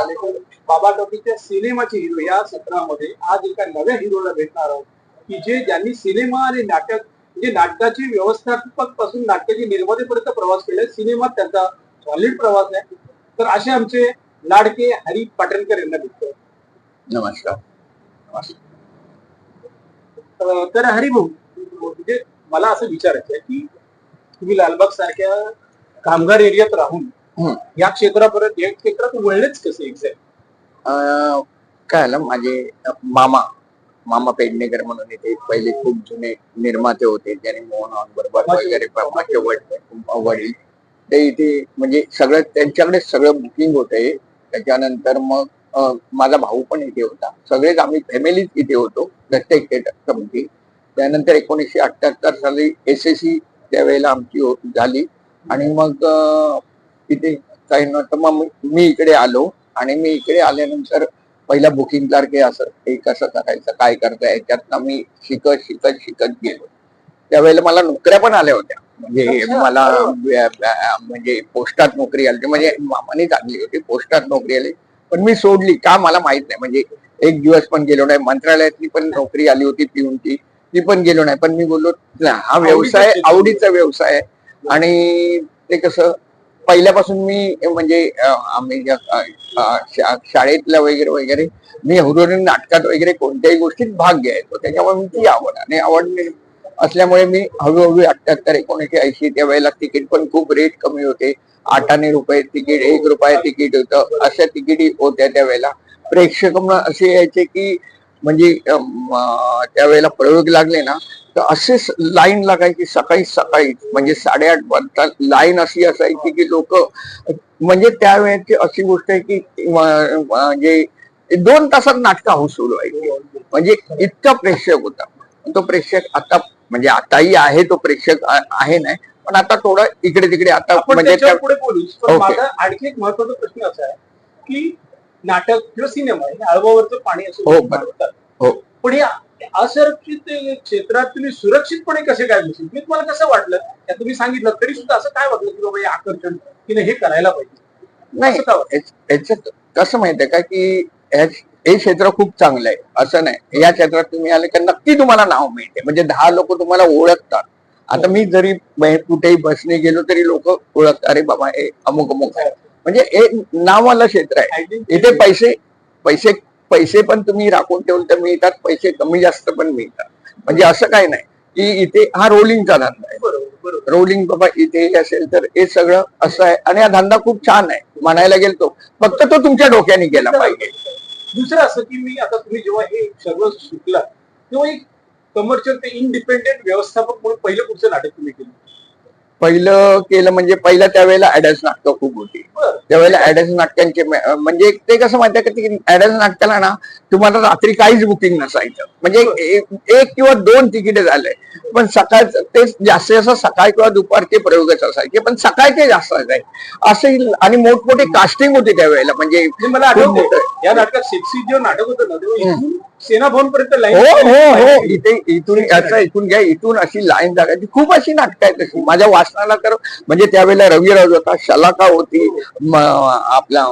झाले तर बाबा टॉकीच्या सिनेमाचे हिरो या सत्रामध्ये आज एका नव्या हिरोला भेटणार आहोत. की जे ज्यांनी सिनेमा आणि नाटक म्हणजे नाटकाची व्यवस्थापकपासून नाटकाची निर्मातेपर्यंत प्रवास केलाय सिनेमात त्यांचा सॉलिड प्रवास आहे. तर असे आमचे लाडके हरी पाटणकर यांना भेटतो. नमस्कार. अं, तर हरिभाऊ म्हणजे मला असं विचारायचं आहे की तुम्ही लालबाग सारख्या कामगार एरियात राहून. या क्षेत्रापर्यंत या क्षेत्रात वळलेच कसे एक्झॅक्ट? काय झालं माझे मामा मामा पेडणेकर म्हणून इथे पहिले खूप जुने निर्माते होते ज्यांनी मोहन बरोबर वगैरे माझे वडील वडील. ते इथे म्हणजे सगळं त्यांच्याकडे सगळं बुकिंग होते त्याच्यानंतर मग माझा भाऊ पण इथे होता. सगळेच आम्ही फॅमिलीच इथे होतो प्रत्येक थिएटर बुकिंग त्यानंतर एकोणीसशे अठ्याहत्तर साली एस एस सी त्यावेळेला आमची हो- झाली. आणि मग इथे काही नव्हतं मग मी- इकडे आलो आणि मी इकडे आल्यानंतर पहिला बुकिंग क्लार्क हे असं हे कसं करायचं काय करता याच्यात मी शिकत शिकत शिकत गेलो. त्यावेळेला मला नोकऱ्या पण आल्या होत्या. म्हणजे. मला म्हणजे पोस्टात नोकरी आली म्हणजे मामाने चांगली होती पोस्टात नोकरी आली. पण मी सोडली. का मला माहीत नाही. म्हणजे एक दिवस पण गेलो नाही. मंत्रालयातली पण नोकरी आली होती पिऊनची ती पण गेलो नाही. पण मी बोललो "नाही, हा व्यवसाय. आवडीचा व्यवसाय आहे. आणि ते कसं पहिल्यापासून मी म्हणजे आम्ही शाळेतल्या वगैरे वगैरे मी हुरुरी नाटकात वगैरे कोणत्याही गोष्टीत भाग घ्यायचो. त्याच्यामुळे मी ती आवड आणि आवड असल्यामुळे मी हळूहळू अठ्याहत्तर एकोणीसशे ऐंशी त्या वेळेला तिकीट पण खूप रेट कमी होते. आठाने रुपये तिकीट एक रुपये तिकीट होतं अशा तिकीट होत्या त्यावेळेला प्रेक्षक असे यायचे की म्हणजे त्यावेळेला प्रयोग लागले ना तर लाईन लागायची सकाळी सकाळी म्हणजे साडेआठ वाजता लाईन अशी असायची की लोक म्हणजे त्यावेळेची अशी गोष्ट आहे की म्हणजे दोन तासात नाटक हाऊस सुरू व्हायची म्हणजे इतका प्रेक्षक होता तो प्रेक्षक आता म्हणजे आताही आहे तो प्रेक्षक आहे नाही पण आता थोडं इकडे तिकडे आता म्हणजे पुढे ओके. माझा आणखी एक महत्त्वाचा प्रश्न असा आहे की नाटक किंवा सिनेमा अळवावरचं पाणी असं हो. बरोबर. हो. पण या असुरक्षित क्षेत्रात तुम्ही सुरक्षितपणे कसे काय बसू मी तुम्हाला कसं वाटलं? त्या तुम्ही सांगितलं तरी सुद्धा असं काय वाटलं की बाबा हे आकर्षण की नाही हे करायला पाहिजे? नाही याच्यात कसं माहितीये का की हे क्षेत्र खूप चांगलं आहे. असं नाही. या क्षेत्रात तुम्ही आले का नक्की तुम्हाला नाव मिळते. म्हणजे दहा लोक तुम्हाला ओळखतात. आता मी जरी कुठेही बसने गेलो तरी लोक ओळखतात. अरे बाबा हे अमुक अमुक आहे. म्हणजे हे नावाला क्षेत्र आहे. इथे पैसे पैसे पैसे पण तुम्ही राखून ठेवून तर मिळतात पैसे कमी जास्त पण मिळतात. म्हणजे असं काय नाही की इथे हा रोलिंगचा धंदा आहे. रोलिंग बाबा इथे असेल तर हे सगळं असं आहे. आणि हा धंदा खूप छान आहे. म्हणायला गेलतो फक्त तो तुमच्या डोक्याने गेला पाहिजे. दुसरं असं की मी आता तुम्ही जेव्हा हे सर्व शिकला तेव्हा एक कमर्शियल ते इंडिपेंडेंट व्यवस्थापक म्हणून पहिलं पुढचं नाटक तुम्ही केलं? पहिलं केलं म्हणजे पहिलं त्यावेळेला ऍडल्स नाटकं खूप होती. त्यावेळेला ऍडल्स नाटकांचे म्हणजे ते कसं माहितीये का की नाटकाला ना तुम्हाला रात्री काहीच बुकिंग नसायचं. म्हणजे एक किंवा दोन तिकीट झाले. पण सकाळ ते जास्तीत जास्त सकाळ किंवा दुपारचे प्रयोगच असायचे पण सकाळचे जास्त असायचे. असे आणि मोठमोठे कास्टिंग होते त्यावेळेला. म्हणजे मला मोठं. या नाटकात सेक्सी जे नाटक होतं ना सेना पर्यंत हो लाईन हो हो. इथे इथून याचा इथून घ्या इथून अशी लाईन जागायची खूप अशी नाटकं आहेत तशी. माझ्या वाचनाला तर म्हणजे त्यावेळेला रविराज होता शलाका होती आपला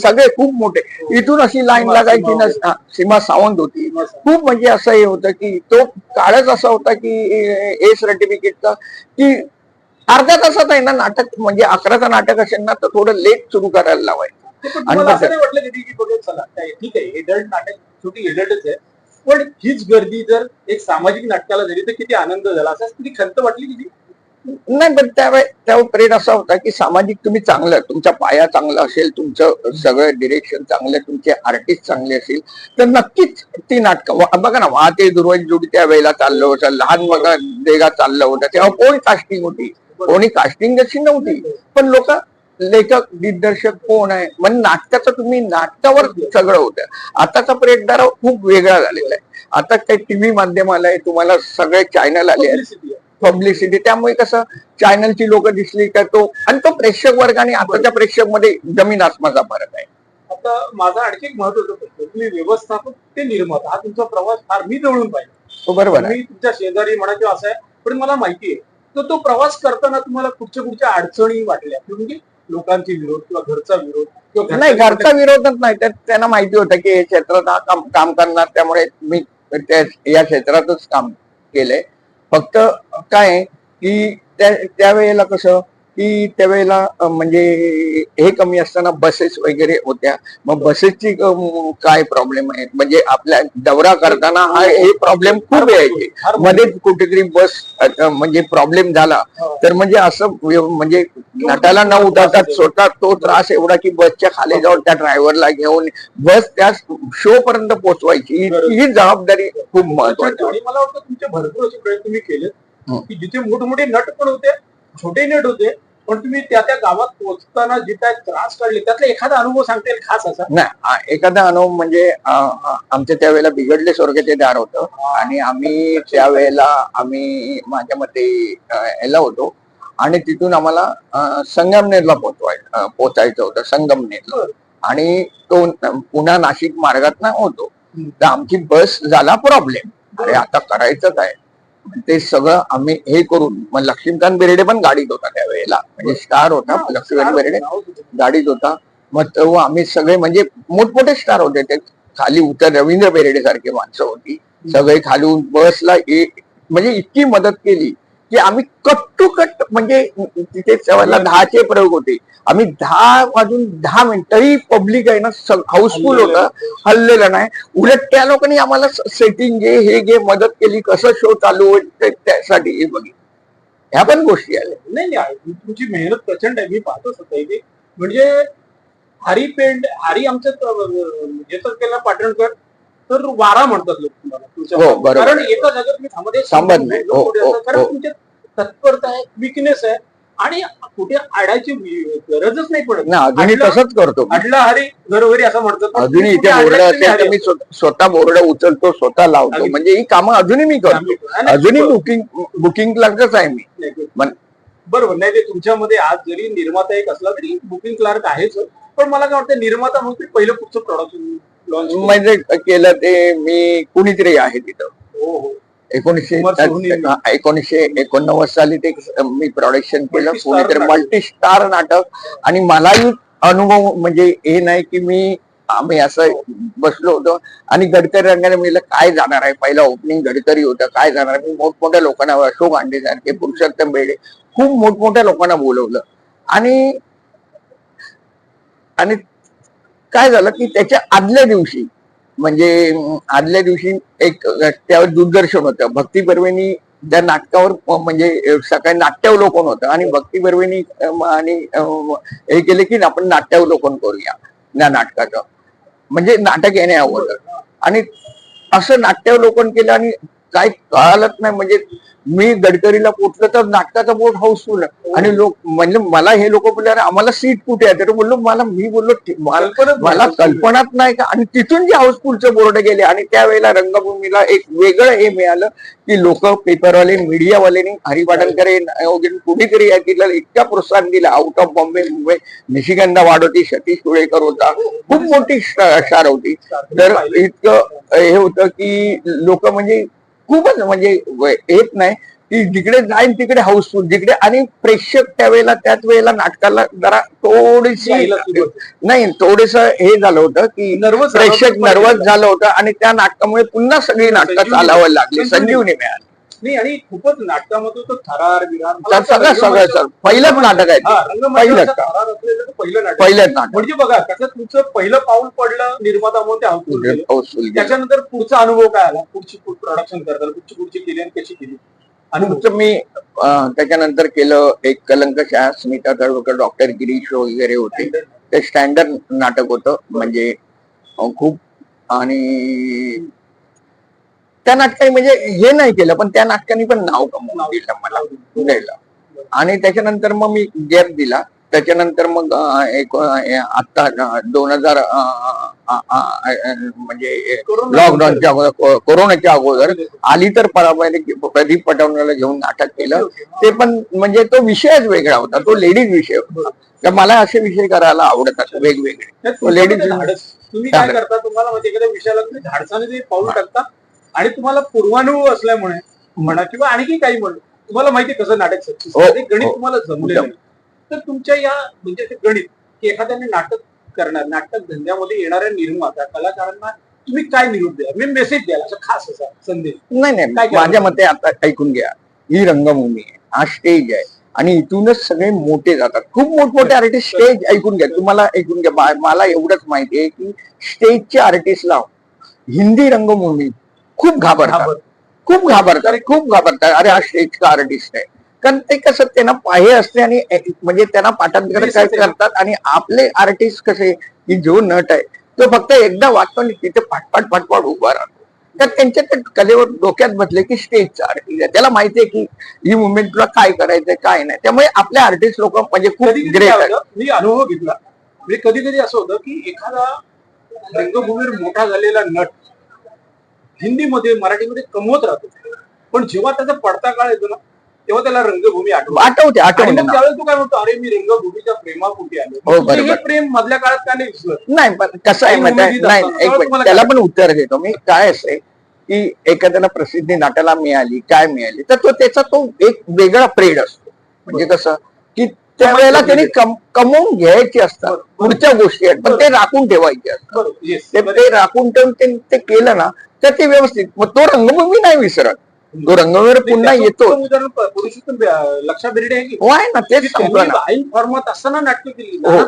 सगळे खूप मोठे. इथून अशी लाईन लागायची ना सीमा सावंत होती. खूप म्हणजे असं हे होतं की तो काळच असा होता की ए सर्टिफिकेटचा की अर्ध्या तासात आहे ना नाटक म्हणजे अकराचं नाटक असेल ना तर थोडं लेट सुरू करायला लावायचं. आणि ठीक आहे नाटक शेवटी एडल्टच आहे. पण हीच गर्दी जर एक सामाजिक नाटकाला झाली तर किती आनंद झाला? असं किती खंत वाटली किती नाही पण त्यावेळे त्यावर प्रेड असा होता की सामाजिक तुम्ही चांगलं तुमचा पाया चांगला असेल तुमचं सगळं डिरेक्शन चांगलं तुमचे आर्टिस्ट चांगले असेल तर नक्कीच ती नाटकं बघा ना वाहते दुर्वाजी जोडी त्या वेळेला चाललं होतं लहान बघा देगा चाललं होतं तेव्हा कोणी कास्टिंग होती? कोणी कास्टिंग अशी नव्हती. पण लोक लेखक दिग्दर्शक कोण आहे? म्हणजे नाटकाचं तुम्ही नाटकावर सगळं होतं. आताचा प्रेड जरा खूप वेगळा झालेला आहे. आता काही टीव्ही माध्यम आलंय तुम्हाला सगळे चॅनल आले आहेत. पब्लिसिटी त्यामुळे कसं चॅनलची लोक दिसली का तो आणि तो प्रेक्षक वर्ग आणि आताच्या प्रेक्षकमध्ये जमीन आसमाचा फरक आहे. आता माझा आणखी एक महत्त्वाचा प्रश्न तुम्ही व्यवस्थापक ते निर्माता हा तुमचा प्रवास फार मी जवळून पाहिजे तो बरोबर मी तुमच्या शेजारी म्हणा किंवा असं आहे पण मला माहिती आहे. तर तो प्रवास करताना तुम्हाला कुठच्या कुठच्या अडचणी वाटल्या. म्हणजे लोकांचे विरोध किंवा घरचा विरोध किंवा नाही घरचा विरोधच नाही. तर त्यांना माहिती होतं की हे क्षेत्रात हा काम काम करणार त्यामुळे मी या क्षेत्रातच काम केलंय. फक्त काय की त्या त्यावेळेला कसं की त्यावेळेला म्हणजे हे कमी असताना बसेस वगैरे होत्या. मग बसेसची काय प्रॉब्लेम आहे म्हणजे आपल्या दौरा करताना हा हे. प्रॉब्लेम खूप यायचे. मध्ये कुठेतरी बस म्हणजे प्रॉब्लेम झाला. हो. तर म्हणजे असं म्हणजे नटाला न उतरता स्वतः तो त्रास एवढा की बसच्या खाली जाऊन त्या ड्रायव्हरला घेऊन बस त्या शो पर्यंत पोहोचवायची. ही- ही जबाबदारी खूप महत्वाची. मला वाटतं तुमचे भरपूर असे प्रयत्न तुम्ही केलेत हं. की जिथे मोठमोठे नट पण होते छोटे नट होते पण तुम्ही त्या त्या गावात पोहोचताना जे काय त्रास काढले त्यातला एखादा अनुभव सांगता येईल खास असा? नाही एखादा अनुभव म्हणजे आमच्या त्यावेळेला बिघडले स्वर्गाचे दार होतं. आणि आम्ही त्यावेळेला आम्ही माझ्या मते याला होतो. आणि तिथून आम्हाला संगमनेरला पोहोचवायचं अं, पोहोचायचं होतं संगमनेरला. आणि तो न- पुन्हा नाशिक मार्गात होतो. हम्म. तर आमची बस झाला प्रॉब्लेम अरे आता करायचं काय ते सगळं आम्ही हे करून मग लक्ष्मीकांत बेर्डे पण गाडीत होता त्यावेळेला. म्हणजे स्टार होता लक्ष्मीकांत बेर्डे गाडीत होता. मग तो आम्ही सगळे म्हणजे मोठमोठे स्टार होते ते. खाली उतर रवींद्र बेर्डे सारखे माणसं होती. सगळे खालून बसला म्हणजे इतकी मदत केली. की आम्ही कट टू कट म्हणजे तिथे सवाला दहाचे प्रयोग होते. आम्ही दहा वाजून दहा मिनिटही पब्लिक आहे ना हाऊसफुल होतं हल्लेलं नाही. उलट त्या लोकांनी आम्हाला सेटिंग घे हे घे मदत केली कसं शो चालू होईल त्यासाठी हे बघितलं. ह्या पण गोष्टी आल्या. नाही. तुमची मेहनत प्रचंड आहे. मी पाहतो स्वतः इथे म्हणजे हरी पेंड हरी आमचं येतात केला पाटणकर. तर वारा म्हणतात लोक तुम्हाला हो. कारण एका तुम्ही थांबत थांबत नाही. हो, हो, असतात. कारण. तुमचे तत्परता आहे विकनेस आहे आणि कुठे आडायची गरजच नाही पडत ना अजूनही तसंच करतो. अडला हरी घरोघरी असं म्हणतात अजूनही इथे बोर्ड असेल मी स्वतः- बोर्ड उचलतो स्वतः लावतो. म्हणजे ही कामं अजूनही मी करतो अजूनही बुकिंग बुकिंग क्लार्कच आहे मी बरोबर नाही ते तुमच्यामध्ये आज जरी निर्माता एक असला तरी बुकिंग क्लार्क आहेच पण मला काय वाटतं निर्माता म्हणून पहिलं पुढचं प्रोडक्शन लॉन्च म्हणजे केलं ते मी कुणीतरी आहे तिथं. हो हो. हा, एकोणीसशे एकोणनव्वद साली ते मी प्रोडक्शन केलं. कोणीतरी. मल्टी स्टार नाटक. आणि मलाही अनुभव म्हणजे हे नाही की मी आम्ही असं बसलो होतो. आणि गडकरी रंगाने म्हणलं काय जाणार आहे? पहिला ओपनिंग गडकरी होतं. काय जाणार आहे? मी मोठमोठ्या लोकांना अशोक आंडे सारखे पुरुषोत्तम बेडे खूप मोठमोठ्या लोकांना बोलवलं. आणि आणि काय झालं की त्याच्या आदल्या दिवशी म्हणजे आदल्या दिवशी एक त्यावर दूरदर्शन होतं. भक्ती बर्वेनी त्या नाटकावर म्हणजे सकाळी नाट्यावलोकन होतं आणि भक्ती बर्वेनी आणि हे केले की आपण नाट्यावलोकन करूया त्या नाटकाचं. म्हणजे नाटक येण्या अगोदर आणि असं नाट्यावलोकन केलं आणि काय कळालंच नाही. म्हणजे मी गडकरीला पोचलं तर नाटकाचा बोर्ड हाऊसफुल आणि लोक म्हणजे मला हे लोक बोलले "अरे, आम्हाला सीट कुठे आहे? तर बोललो मला मी बोललो "ठीक, मला कल्पनाच नाही. मला houseful. कल्पनाच नाही का? आणि तिथून जे हाऊसफुलचे बोर्ड गेले आणि त्यावेळेला रंगभूमीला एक वेगळं हे मिळालं की लोक पेपरवाले मीडियावाल्यांनी हे वगैरे कुणीतरी या तिला इतका प्रोत्साहन दिला. Out of Bombay Mumbai Nishigandha वाढवती Satish Sulekar होता. खूप मोठी स्टार होती. तर इतकं हे होतं की लोक म्हणजे खूपच म्हणजे येत नाही की जिकडे जाईल तिकडे हाऊसफुल जिकडे आणि प्रेक्षक त्यावेळेला त्याच वेळेला नाटकाला जरा थोडीशी. नाही थोडस हे झालं होतं की झालं प्रेक्षक. नर्वस झालं होतं आणि त्या नाटकामुळे पुन्हा सगळी नाटकं चालावं लागली. संजीवनी मिळाली नाही आणि खूपच नाटकामधून तो थरार विरार सगळं सगळं सर पहिलंच नाटक आहे पहिलंच थरार असलेलं पहिलं नाटक. पहिलंच नाटक. म्हणजे बघा त्याचं तुमचं पहिलं पाऊल पडलं निर्माता म्हणून ते. त्याच्यानंतर पुढचा अनुभव काय आला? पुढची प्रोडक्शन करताना पुढची पुढची केली आणि कशी केली? अनुभव. तुमचं मी त्याच्यानंतर केलं एक कलंक शाळा स्मिता तळवकर डॉक्टर गिरीश वगैरे होते. ते स्टँडर्ड नाटक होतं. म्हणजे खूप आणि त्या नाटकाने म्हणजे हे नाही केलं पण त्या नाटकाने पण नाव कमवून दिलं मला दिलं आणि त्याच्यानंतर मग मी गॅप दिला. त्याच्यानंतर मग एक आता दोन हजार म्हणजे लॉकडाऊनच्या अगोदर कोरोनाच्या अगोदर आली तर प्रदीप पटवण्याला घेऊन नाटक केलं. ते पण म्हणजे तो विषयच वेगळा होता तो लेडीज विषय होता. तर मला असे विषय करायला आवडतात वेगवेगळे. धाडस. तुम्ही काय. करता तुम्हाला? म्हणजे एखाद्या विषयाला तुम्ही धाडसाने पाऊल टाकता? आणि तुम्हाला पूर्वानुभव असल्यामुळे म्हणा किंवा आणखी काही म्हणा तुम्हाला माहिती कसं नाटक सक्सेस हो, गणित हो. तुम्हाला जमलेलं आहे तर तुमच्या या म्हणजे ते गणित की एखाद्याने नाटक करणार नाटक धंद्यामध्ये येणाऱ्या निर्माता कलाकारांना तुम्ही काय निरोप द्या मी मेसेज द्याल असं खास असा संदेश? नाही नाही? माझ्या मते आता ऐकून घ्या. ही रंगभूमी आहे हा स्टेज आहे. आणि इथूनच सगळे मोठे जातात. खूप मोठमोठे आर्टिस्ट स्टेज ऐकून घ्या. तुम्हाला ऐकून घ्या. मला एवढंच माहिती आहे की स्टेजचे आर्टिस्टला हिंदी रंगभूमी खूप घाबरतात. घाबर. खूप घाबरतात खूप घाबरतात. अरे हा स्टेजचा आर्टिस्ट आहे. कारण ते कसं त्यांना पाहे असते आणि म्हणजे त्यांना पाठांतर काय. करतात आणि आपले आर्टिस्ट कसे की जो नट आहे. तो फक्त एकदा वाचतो आणि तिथे पाटपाट पाटपाट उभा राहतो. तर त्यांच्या त्या कलेवर डोक्यात बसले की स्टेजचा आर्टिस्ट आहे. त्याला माहितीये की ही मुवमेंट तुला काय करायचंय काय नाही. त्यामुळे आपले आर्टिस्ट लोक म्हणजे खूप ग्रेट मी अनुभव घेतला. म्हणजे कधी कधी असं होतं की एखादा रंगभूमीवर मोठा झालेला नट हिंदीमध्ये मराठीमध्ये कमवत राहतो. पण जेव्हा त्याचा पडता काळ येतो ना तेव्हा त्याला रंगभूमी आठवतो. आठवते त्यावेळेस तू काय म्हणतो अरे मी रंगभूमीच्या प्रेमापोटी आलो. हो, म्हणजे हे. प्रेम मधल्या काळात का नाही कसं आहे माहिती नाही. एक मिनिट. त्याला पण उत्तर देतो मी. काय असते की एखाद्याला प्रसिद्धी नाट्याला मिळाली काय मिळाली तर तो त्याचा तो एक वेगळा प्रेड असतो. म्हणजे कसं की त्यावेळेला त्यांनी कम- कमवून घ्यायचे असतात. पुढच्या गोष्टी आहेत. पण ते राखून ठेवायचे असतात. ते राखून ठेवून ते ते केलं ना तर ते व्यवस्थित. मग तो रंगभूमी नाही विसरत. तो रंगभूमीवर पुन्हा येतो उदाहरण पुरुषोत्तम बे- लक्षा बेर्डे आहे की हो आहे ना तेच फॉर्मात असताना नाटक केली. हो.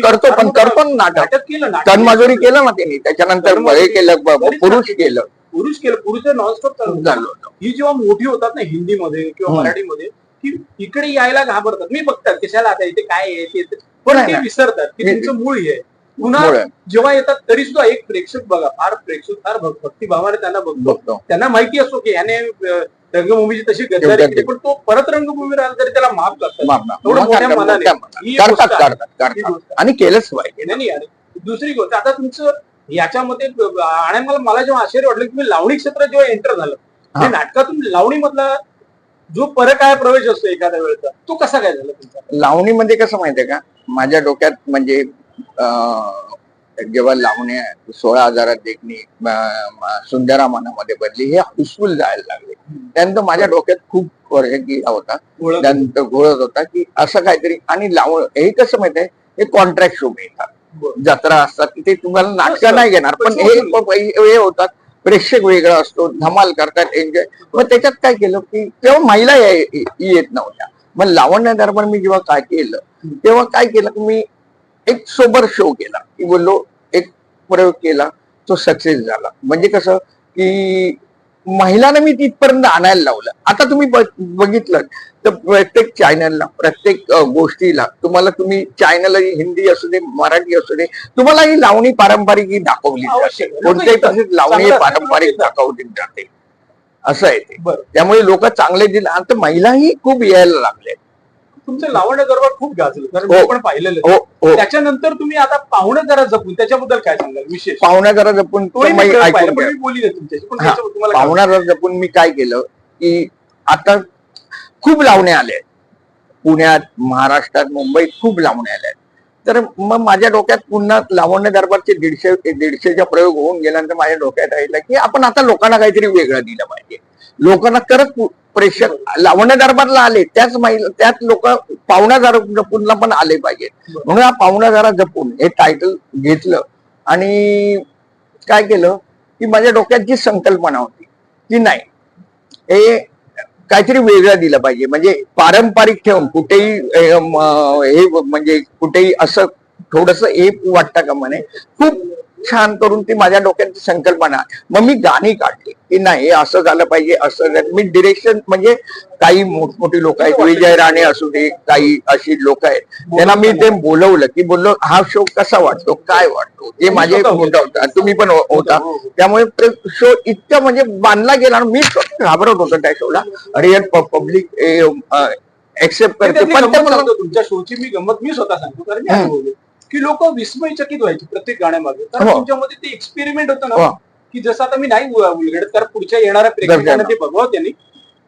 करतो पण करतो ना नाटक. केलं तनमजुरी केलं. ना त्यांनी. त्याच्यानंतर हे केलं पुरुष केलं. पुरुष केलं. पुरुष नॉनस्टॉप चालू. झालं. ही जेव्हा मोठी होतात ना हिंदीमध्ये किंवा. मराठीमध्ये की इकडे यायला घाबरतात. मी बघतात कशाला आता इथे काय आहे ते- पण ते. विसरतात की तुमचं मूळ हे. पुन्हा जेव्हा येतात तरी सुद्धा एक प्रेक्षक बघा फार प्रेक्षक फार भक- भक्तिभावाने त्यांना बघतो. त्यांना माहिती असतो की ह्याने अं, रंगभूमीची तशी गद्दारी केली पण तो परत रंगभूमीवर आला तरी त्याला माफ आहे. आणि केलंच पाहिजे. नाही, नाही दुसरी गोष्ट आता तुमचं याच्यामध्ये आणि मला मला जेव्हा आश्चर्य वाटलं की लावणी क्षेत्रात जेव्हा एंटर झालं नाटकातून लावणी जो परकाय प्रवेश असतो एखाद्या वेळेचा तो कसा काय झाला तुमचा? लावणीमध्ये कसं माहितीये का? माझ्या डोक्यात म्हणजे जेव्हा लावण्या सोळा हजारात देखणी सुंदरामानामध्ये बनली हे हाऊसफुल जायला लागले. त्यानंतर माझ्या डोक्यात खूप वर्ष गेला होता. त्यानंतर घोळत होता की असं काहीतरी आणि लावण हे कसं माहितीये? हे कॉन्ट्रॅक्ट शो मिळतात. जत्रा असतात तिथे तुम्हाला नाटकं. नाही घेणार पण हे हे होतात प्रेक्षक वेगळा असतो धमाल करतात एन्जॉय मग त्याच्यात काय केलं की तेव्हा महिला येत नव्हत्या. मग लावण्य दरबार मी जेव्हा काय केलं तेव्हा काय केलं की मी एक सोबर शो केला. की बोललो एक प्रयोग केला तो सक्सेस झाला. म्हणजे कसं की महिलांना मी तिथपर्यंत आणायला लावलं. आता तुम्ही बघितलं तर प्रत्येक चॅनलला प्रत्येक गोष्टीला तुम्हाला तुम्ही चॅनल हिंदी असू दे मराठी असू दे तुम्हाला ही लावणी पारंपरिक ही दाखवली जाते. कोणत्याही परिस्थितीत लावणी पारंपरिक. दाखवली जाते. असं आहे ते. त्यामुळे लोक चांगले दिले. आता महिलाही खूप यायला लागले. तुमचं लावण्य दरबार खूप गाजलं कारण हो. मी पण पाहिलेलं. हो हो. त्याच्यानंतर तुम्ही आता पाहुणं जरा जपून त्याच्याबद्दल काय सांगाल विशेष? पाहुणा जरा जपून तोही मी मै- प्रयोग ऐकून पाहिला, घ्या. पण मी बोलली नाही तुमच्याशी पण हा, त्याच्याबद्दल तुम्हाला काय पाहुणा जरा जपून मी काय केलं की आता खूप लावणे आले पुण्यात महाराष्ट्रात मुंबईत खूप लावणे आले तर मग माझ्या डोक्यात पुन्हा लावण्य दरबारचे दीडशे दीडशेचा प्रयोग होऊन गेल्यानंतर माझ्या डोक्यात राहिलं की आपण आता लोकांना काहीतरी वेगळं दिलं पाहिजे. लोकांना करत पु- प्रेक्षक लावण्या दरबारला आले त्याच महिला त्याच लोक पाहुणा जरा जपूनला पण आले पाहिजे. म्हणून हा पाहुणा जरा जपून हे टायटल घेतलं. आणि काय केलं की माझ्या डोक्यात जी संकल्पना होती की नाही हे काहीतरी वेगळं दिलं पाहिजे. म्हणजे पारंपरिक ठेवून कुठेही हे म्हणजे कुठेही असं थोडस हे वाटतं का म्हणे? खूप छान करून ती माझ्या डोक्यात संकल्पना. मग मी गाणी काढली. की नाही हे असं झालं पाहिजे असं. मी डिरेक्शन म्हणजे काही मोठमोठी लोक आहेत. विजय राणे असू दे काही अशी लोक आहेत. त्यांना मी ते बोलवलं. की बोललो हा शो कसा वाटतो? काय वाटतो? ते माझे स्वतः मोठा होता. तुम्ही पण हो- होता हो, हो. त्यामुळे शो इतका म्हणजे बांधला गेला मी घाबरत होतो त्या शोला अरे पब्लिक एक्सेप्ट करते. पण तुमच्या शोची मी गंमत मी स्वतः सांगतो कारण की लोक विस्मयचकित व्हायची प्रत्येक गाण्यामागे. कारण हो. तुमच्यामध्ये ते एक्सपेरिमेंट होतं हो. ना की जसं आता मी नाही उ- उलगडत कारण पुढच्या येणाऱ्या प्रेक्षकांना ते बघावं त्यांनी.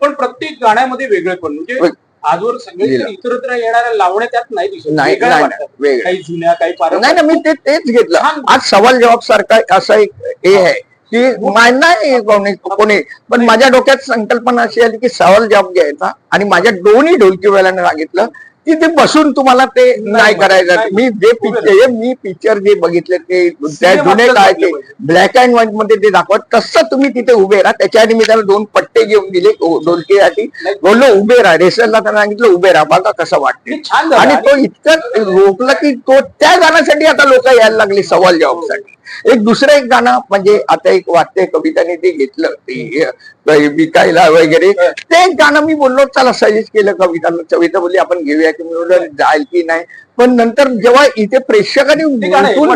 पण प्रत्येक गाण्यामध्ये वेगळे पण. म्हणजे वेग- आजवर सगळे लिहिलं. इतरत्र येणाऱ्या लावण्या त्यात नाही दिसत. नाही वेगळ्या नाही वाटतात. नाही, वेगळं. काही जुन्या काही नाही पारंपरिक ना मी ते तेच घेतलं. आज सवाल जवाब सारखा असा एक हे आहे की मा- नाही कोणी कोणी. पण माझ्या डोक्यात संकल्पना अशी आली की सवाल जवाब घ्यायचा. आणि माझ्या दोन्ही ढोलकीवाल्यांना सांगितलं तिथे बसून तुम्हाला ते नाही करायचं. मी जे पिक्चर मी पिक्चर जे बघितले ते जुने काळचे? ब्लॅक अँड व्हाईटमध्ये ते दाखवत तसं तुम्ही तिथे उभे राहा. त्याच्यासाठी मी त्याला दोन पट्टे घेऊन दिले डोलकीसाठी. बोललो उभे राहा. रेसरला त्यांना सांगितलं उभे राहा. बघा कसं वाटते आणि तो इतकं रोखला की तो त्या गाण्यासाठी आता लोक यायला लागले सवाल जवाबसाठी. एक दुसरं एक गाणं म्हणजे आता एक वाटते कविताने ते घेतलं ते विकायला वगैरे ते एक गाणं मी बोललो चला सजेस्ट केलं कविताला कविता बोलली आपण घेऊया की मी बोललो जाईल की नाही. पण नंतर जेव्हा इथे प्रेक्षकांनी हे खूप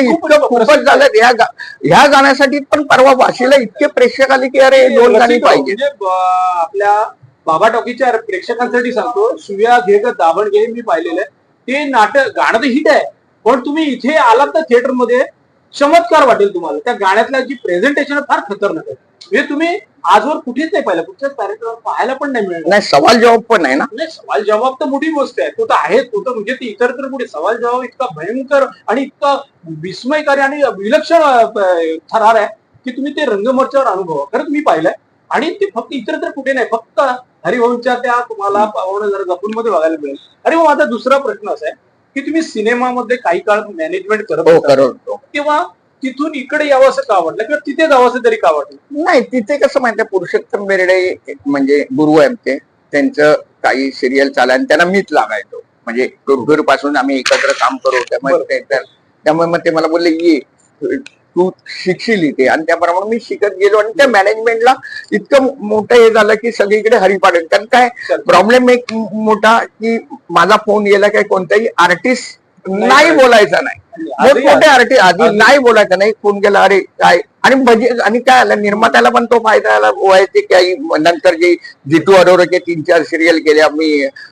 इतकं खूपच झालं. ह्या ह्या गाण्यासाठी पण परवा वाशीला इतके प्रेक्षक आले की अरे दोन गाणी पाहिजे म्हणजे आपल्या बाबा टॉकीच्या प्रेक्षकांसाठी सांगतो शिव्या घे ग दाबण घे मी पाहिलेलं आहे. ते नाटक गाणं तर हिट आहे. पण तुम्ही इथे आलात तर थिएटरमध्ये चमत्कार वाटेल तुम्हाला. त्या गाण्यातल्या जी प्रेझेंटेशन फार खतरनाक आहे म्हणजे तुम्ही आजवर कुठेच नाही पाहिलं कुठच्याच कार्यक्रमात पाहायला पण नाही मिळणार. नाही सवाल जवाब पण आहे ना. नाही सवाल जवाब तर मोठी गोष्ट आहे. तो तर आहे तो तर म्हणजे ते इतर तर कुठे सवाल जवाब इतका भयंकर आणि इतका विस्मयकारी आणि विलक्षण थरार आहे की तुम्ही ते रंगमंचावर अनुभवा. खरं तुम्ही पाहिलंय. आणि ते फक्त इतर तर कुठे नाही फक्त हरिवंशच्या त्या तुम्हाला पावणं जरा जपून मध्ये बघायला मिळेल. अरे मग माझा दुसरा प्रश्न असा आहे की तुम्ही सिनेमामध्ये काही काळ मॅनेजमेंट करत हो होता. करतो तेव्हा तिथून इकडे यावं असं का वाटलं किंवा तिथे जावं असं तरी का वाटलं नाही तिथे कसं माहितीये पुरुषोत्तम बेर्डे म्हणजे गुरु आहे आमचे त्यांचं काही सिरियल चालाय आणि त्यांना मीच लागायचो. म्हणजे गुरुगुरपासून आम्ही एकत्र काम करू त्यामुळे बरं. ते त्यामुळे मग ते मला बोलले ये तू शिकशील इथे. आणि त्याप्रमाणे मी शिकत गेलो आणि त्या मॅनेजमेंटला इतकं मोठं हे झालं की सगळीकडे हरिपाडन. कारण काय? प्रॉब्लेम एक मोठा की माझा फोन गेला काय कोणताही आर्टिस्ट नाही बोलायचा नाही. आजही मोठे आर्टिस्ट आधी नाही बोलायचं नाही फोन केला अरे काय? आणि बजे आणि काय आलं निर्मात्याला पण तो फायदा आला व्हायचे काही नंतर जे जितू अरोराचे तीन चार सिरियल केल्या मी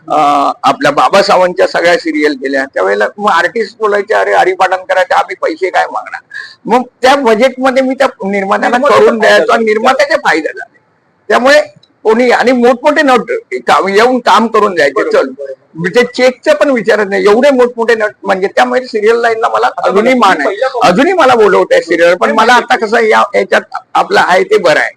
आपल्या बाबा सावंतच्या सगळ्या सिरियल केल्या. त्यावेळेला मग आर्टिस्ट बोलायचे अरे हरिपाठन करायचे आम्ही पैसे काय मागणार? मग त्या बजेटमध्ये मी त्या निर्मात्याला करून द्यायचो आणि निर्मात्याचे फायदे झाले. त्यामुळे कोणी आणि मोठमोठे नट येऊन काम करून द्यायचे चल. म्हणजे चेकचं पण विचारत नाही. एवढे मोठमोठे नट म्हणजे त्यामुळे सिरियल लाईनला मला अजूनही मान आहे. अजूनही मला बोलवत आहे सिरियल पण मला आता कसं या याच्यात आपलं आहे ते बरं आहे.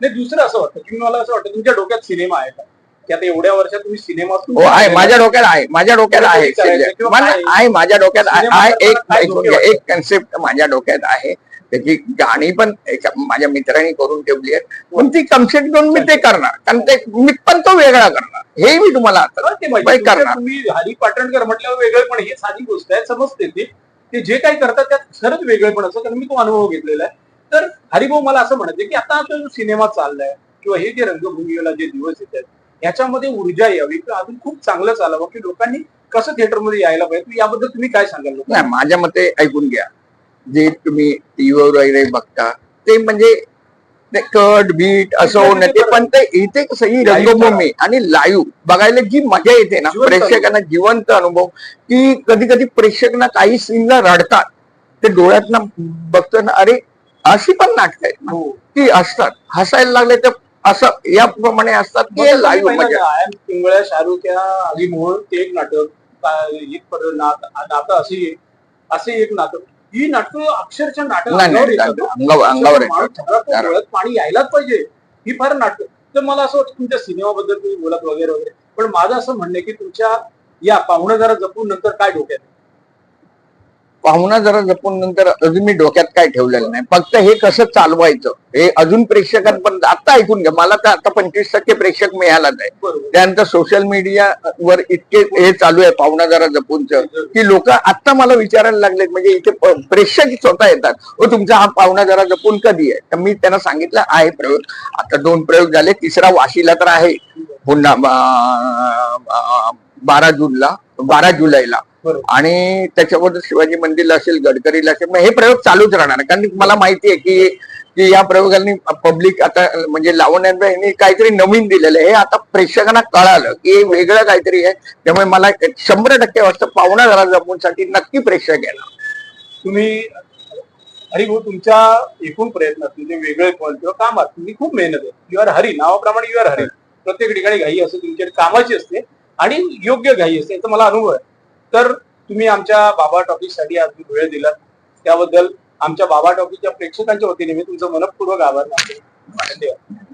नाही दुसरं असं वाटतं की मला असं वाटतं तुमच्या डोक्यात सिनेमा आहे का? की आता एवढ्या वर्षात तुम्ही सिनेमा हो आहे. माझ्या डोक्यात आहे. माझ्या डोक्यात आहे माझ्या डोक्यात आहे. एक एक कन्सेप्ट माझ्या डोक्यात आहे. त्याची गाणी पण माझ्या मित्रांनी करून ठेवली आहे पण ती कन्सेप्ट घेऊन मी ते करणार. कारण ते मी पण तो वेगळा करणार. हे मी तुम्हाला तुमच्या- करणार. हरी पाटणकर म्हटल्यावर वेगळे पण ही साधी गोष्ट आहे समजते ती. ते जे काही करतात त्यात खरंच वेगळेपण असं कारण मी तो अनुभव घेतलेला आहे. तर हरिभाऊ मला असं म्हणायचे की आता जो सिनेमा चाललाय किंवा हे जे रंगभूमीला जे दिवस येत आहेत ह्याच्यामध्ये ऊर्जा यावी किंवा अजून खूप चांगलं चालावं की लोकांनी कसं थिएटरमध्ये यायला पाहिजे याबद्दल तुम्ही काय सांगाल माझ्या मते ऐकून घ्या. जे तुम्ही टीव्हीवर वगैरे बघता ते म्हणजे ते कट बीट असं होणं ते पण ते इथे Live रंगभूमी आणि लाईव्ह बघायला जी मजा येते ना प्रेक्षकांना जिवंत अनुभव की कधी कधी प्रेक्षकांना काही सीनला रडतात. ते डोळ्यातनं बघतो ना अरे अशी पण नाटक आहेत ना हो. की असतात. हसायला लागले तर असं याप्रमाणे असतात. की लाईव्ह मजा. पिंगळ्या शाहरुख या आगी मोहन ते एक नाटक का- एक नात- अशी असे एक नाटक ही नाटक अक्षरशः नाटक अंगावर येतात. अंगावर पाणी यायलाच पाहिजे. ही फार नाटक. तर मला असं वाटतं तुमच्या सिनेमाबद्दल तुम्ही बोलत वगैरे वगैरे. पण माझं असं म्हणणं की तुमच्या या पाहुणं जरा जपून नंतर काय डोक्यात? पाहुणा जरा जपून नंतर अजून मी डोक्यात काय ठेवलेलं नाही. फक्त हे कसं चालवायचं हे अजून प्रेक्षकांपर्यंत आता ऐकून घ्या. मला तर आता पंचवीस टक्के प्रेक्षक मिळालाच आहे. त्यानंतर सोशल मीडियावर इतके हे चालू आहे पाहुणा जरा जपूनच की लोक आता मला विचारायला लागलेत म्हणजे इथे प्रेक्षक स्वतः येतात. हो तुमचा हा पाहुणा जरा जपून कधी आहे? तर मी त्यांना सांगितलं आहे प्रयोग. आता दोन प्रयोग झाले. तिसरा वाशीला तर आहे. पुन्हा बारा जूनला बारा जुलैला. आणि त्याच्याबरोबर शिवाजी मंदिरला असेल गडकरीला असेल मग हे प्रयोग चालूच राहणार. कारण मला माहिती आहे की की या प्रयोगांनी पब्लिक आता म्हणजे लावण्याचं ह्यांनी काहीतरी नवीन दिलेलं आहे. हे आता प्रेक्षकांना कळालं की हे वेगळं काहीतरी आहे. त्यामुळे मला शंभर टक्के वाटतं पाहुणा जरा जपूनसाठी नक्की प्रेक्षक येणार. तुम्ही हरी भाऊ तुमच्या एकूण प्रयत्नात तुमचे वेगळे पण किंवा कामात तुम्ही खूप मेहनत आहे. यू आर हरी नावाप्रमाणे यू आर हरी प्रत्येक ठिकाणी घाई असते तुमच्या कामाची असते आणि योग्य घाई असते. याचा मला अनुभव आहे. तर तुम्ही आमच्या बाबा टॉकीजसाठी आज तुम्ही वेळ दिलात. त्याबद्दल आमच्या बाबा टॉकीजच्या प्रेक्षकांच्या वतीने मी तुमचं मनपूर्वक आभार मानतो. धन्यवाद.